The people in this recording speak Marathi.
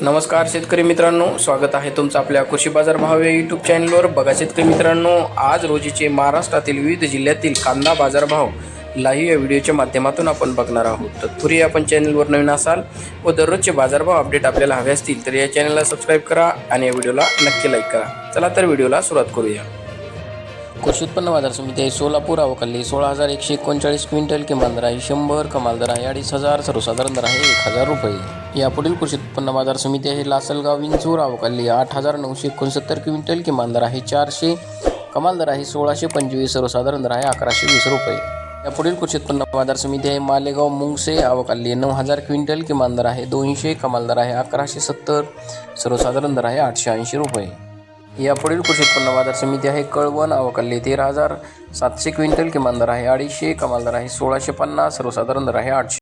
नमस्कार शेतकरी मित्रांनो स्वागत आहे तुमचं आपल्या कृषी बाजार भाव या यूट्यूब चॅनलवर बघा शेतकरी मित्रांनो आज रोजीचे महाराष्ट्रातील विविध जिल्ह्यातील कांदा बाजारभाव लाईव्ह या व्हिडिओच्या माध्यमातून आपण बघणार आहोत. तत्पूर्वी आपण चॅनलवर नवीन असाल व दररोजचे बाजारभाव अपडेट आपल्याला हवे असतील तर या चॅनलला सबस्क्राईब करा आणि या व्हिडिओला नक्की लाईक करा. चला तर व्हिडिओला सुरुवात करूया. कृषी उत्पन्न बाजार समिती आहे सोलापूर अवकाली सोळा हजार एकशे एकोणचाळीस क्विंटल किमान दर आहे. शंभर कमाल दर आहे. अडीच हजार सर्वसाधारण दर आहे एक हजार रुपये. यापुढील कृषी उत्पन्न बाजार समिती आहे. लासलगाव विंचूर अवकाली आठ हजार नऊशे एकोणसत्तर क्विंटल किमान दर आहे. चारशे कमाल दर आहे. सोळाशे पंचवीस सर्वसाधारण दर आहे. अकराशे वीस रुपये. यापुढील कृषी उत्पन्न बाजार समिती आहे. मालेगाव मुंगसे अवकाली नऊ हजार क्विंटल किमान दर आहे. दोनशे कमाल दर आहे. अकराशे सत्तर सर्वसाधारण दर आहे. आठशे ऐंशी रुपये. यापुढील कृषी उत्पन्न बाजार समिती आहे. कळवण अवकाली तेरा हजार सातशे क्विंटल किमान दर आहे. अडीचशे कमाल दर आहे. सोळाशे पन्नास सर्वसाधारण दर आहे. आठशे